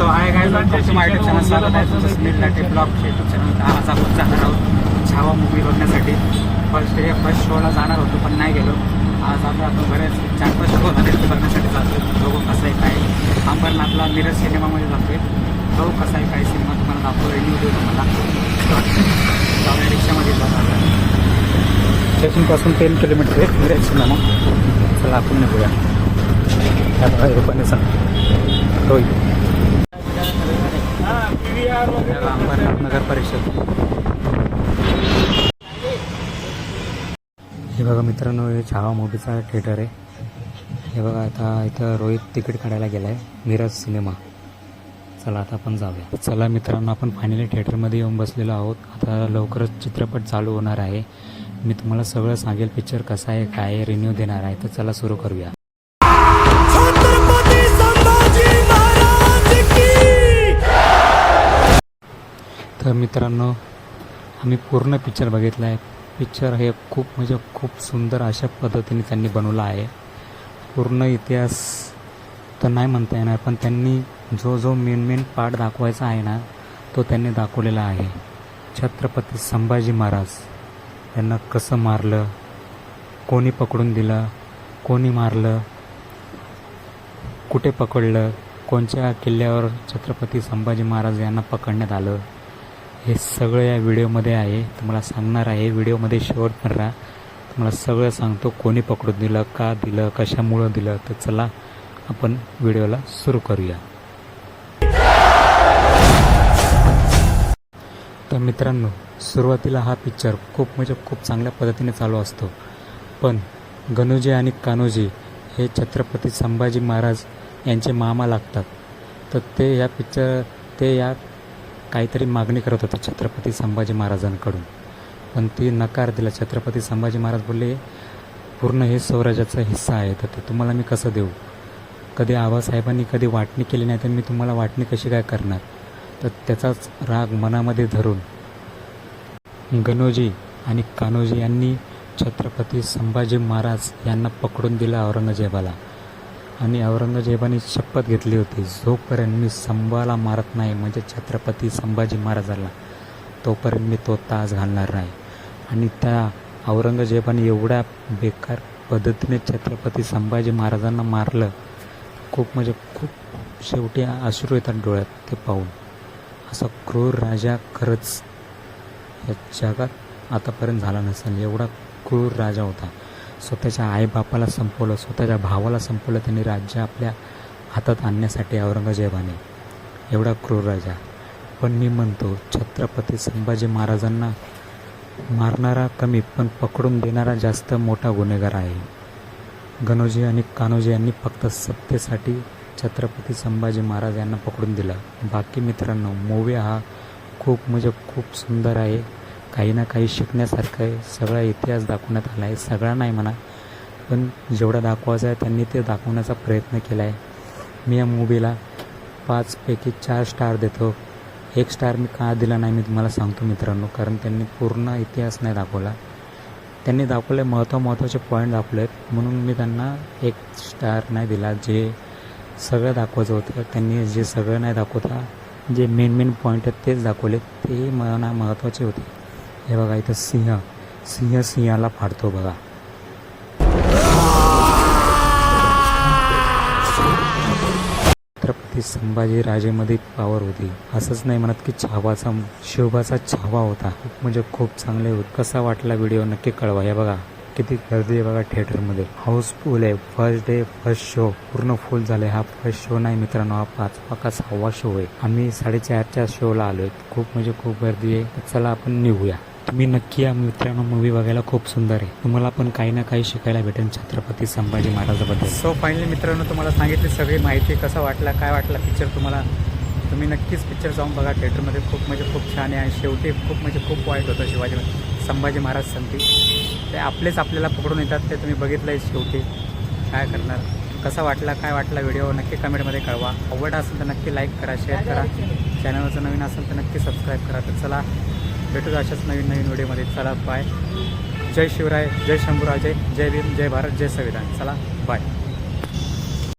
So हाय काय माझ्या YouTube channel स्वागत आहे तुमचं Sunil Late blog YouTube channel आज आपण जाणार आहोत छावा मूवी बघण्यासाठी. फर्स्ट डे फर्स्ट शोला जाणार होतो पण नाही गेलो. आज आता आपण बरेच चार पाच शो झाले ते बघण्यासाठी जातो बघू कसं आहे काय. अंबरनाथला मिरज सिनेमामध्ये जातोय. बघू कसा आहे काय सिनेमा तुम्हाला दाखवतो रिव्ह्यू देऊ तुम्हाला. जाऊया रिक्षामध्ये जाणार स्टेशनपासून तीन किलोमीटर आहे. मिरज सिनेमा. चला आपण निघूया. हे पण आहे सांग अंबरनाथ नगर परिषद हे बघा मित्रांनो हे छावा मूवीचा थिएटर आहे. हे बघा आता इथं रोहित तिकीट काढायला गेला आहे मिरज सिनेमा चला आता आपण जाऊया. चला मित्रांनो आपण फायनली थिएटरमध्ये येऊन बसलेलो आहोत. आता लवकरच चित्रपट चालू होणार आहे. मी तुम्हाला सगळं सांगेल पिक्चर कसा आहे काय आहे रिन्यू देणार आहे. तर चला सुरू करूया. तर मित्रांनो आम्ही पूर्ण पिक्चर बघितला आहे. पिक्चर हे खूप म्हणजे खूप सुंदर अशा पद्धतीने त्यांनी बनवला आहे. पूर्ण इतिहास तर नाही म्हणता येणार पण त्यांनी जो जो मेन मेन पार्ट दाखवायचा आहे ना तो त्यांनी दाखवलेला आहे. छत्रपती संभाजी महाराज त्यांना कसं मारलं कोणी पकडून दिलं कोणी मारलं कुठे पकडलं कोणत्या किल्ल्यावर छत्रपती संभाजी महाराज यांना पकडण्यात आलं हे सगळं या व्हिडिओमध्ये आहे. तुम्हाला सांगणार आहे. व्हिडिओमध्ये शेवट पण राहा तुम्हाला सगळं सांगतो. कोणी पकडून दिलं का दिलं कशामुळं दिलं तर चला आपण व्हिडिओला सुरू करूया. तर मित्रांनो सुरुवातीला हा पिक्चर खूप म्हणजे खूप चांगल्या पद्धतीने चालू असतो. पण गणोजी आणि कान्होजी हे छत्रपती संभाजी महाराज यांचे मामा लागतात. तर ते या पिक्चर ते या काहीतरी मागणी करत होते छत्रपती संभाजी महाराजांकडून. पण ती नकार दिला. छत्रपती संभाजी महाराज बोलले पूर्ण हे स्वराज्याचा हिस्सा आहे. तर ते तुम्हाला मी कसं देऊ? कधी आबासाहेबांनी कधी वाटणी केली नाही तर मी तुम्हाला वाटणी कशी काय करणार? तर त्याचाच राग मनामध्ये धरून गणोजी आणि कान्होजी यांनी छत्रपती संभाजी महाराज यांना पकडून दिला औरंगजेबाला. आणि औरंगजेबाने शपथ घेतली होती जोपर्यंत मी संभाला मारत नाही म्हणजे छत्रपती संभाजी महाराजाला तोपर्यंत मी तो तास घालणार नाही. आणि त्या औरंगजेबाने एवढ्या बेकार पद्धतीने छत्रपती संभाजी महाराजांना मारलं खूप म्हणजे खूप शेवटी अश्रू येतात डोळ्यात ते पाहून. असा क्रूर राजा खरंच या जगात आतापर्यंत झाला नसेल एवढा क्रूर राजा होता. स्वतःच्या आईबापाला संपवलं स्वतःच्या भावाला संपवलं त्यांनी राज्य आपल्या हातात आणण्यासाठी औरंगजेबाने. एवढा क्रूर राजा. पण मी म्हणतो छत्रपती संभाजी महाराजांना मारणारा कमी पण पकडून देणारा जास्त मोठा गुन्हेगार आहे. गणोजी आणि कान्होजी यांनी फक्त सत्तेसाठी छत्रपती संभाजी महाराज यांना पकडून दिलं. बाकी मित्रांनो मूवी हा खूप म्हणजे खूप सुंदर आहे. काही ना काही शिकण्यासारखं आहे. सगळा इतिहास दाखवण्यात आला आहे. सगळा नाही म्हणा पण जेवढा दाखवायचा आहे त्यांनी ते दाखवण्याचा प्रयत्न केला आहे. मी या मूवीला पाचपैकी चार स्टार देतो. एक स्टार मी का दिला नाही मी तुम्हाला सांगतो मित्रांनो कारण त्यांनी पूर्ण इतिहास नाही दाखवला. त्यांनी दाखवले महत्त्व महत्त्वाचे पॉईंट दाखवले आहेत. म्हणून मी त्यांना एक स्टार नाही दिला. जे सगळं दाखवायचं होतं त्यांनी जे सगळं नाही दाखवता जे मेन मेन पॉईंट आहेत तेच दाखवले. ते मला महत्त्वाचे होते. हे बघा इथं सिंह. सिंह सिंहाला फाडतो बघा. छत्रपती संभाजी राजेमध्ये पॉवर होती. असंच नाही म्हणत की छावाचा शोभाचा छावा होता. खूप म्हणजे खूप चांगले होत. कसा वाटला व्हिडिओ नक्की कळवा. हे बघा किती गर्दी आहे बघा थिएटरमध्ये हाऊसफुल आहे. फर्स्ट डे फर्स्ट शो पूर्ण फुल झाले हा फर्स्ट शो नाही मित्रांनो हा पाचवा का सहावा शो आहे. आम्ही साडेचारच्या शोला आलोय. खूप म्हणजे खूप गर्दी आहे. चला आपण निघूया. तुम्ही नक्की या मित्रांनो मूवी बघायला खूप सुंदर आहे. तुम्हाला पण काही ना काही शिकायला भेटेल छत्रपती संभाजी महाराजाबद्दल. सो फायनली मित्रांनो तुम्हाला सांगितली सगळी माहिती कसा वाटला काय वाटला पिक्चर तुम्हाला? तुम्ही नक्कीच पिक्चर जाऊन बघा. थिएटरमध्ये खूप म्हणजे खूप छान आहे आणि शेवटी खूप म्हणजे खूप वाईट होतं शिवाजी संभाजी महाराज संती ते आपलेच आपल्याला पकडून येतात ते तुम्ही बघितलं आहे शेवटी. काय करणार? कसा वाटला काय वाटला व्हिडिओ नक्की कमेंटमध्ये कळवा. आवडला असेल तर नक्की लाईक करा शेअर करा. चॅनलचं नवीन असेल तर नक्की सबस्क्राईब करा. तर चला भेटूच अशाच नवीन नवीन व्हिडिओमध्ये. चला बाय जय शिवराय जय शंभूराजय जय भीम जय भारत जय संविधान. चला बाय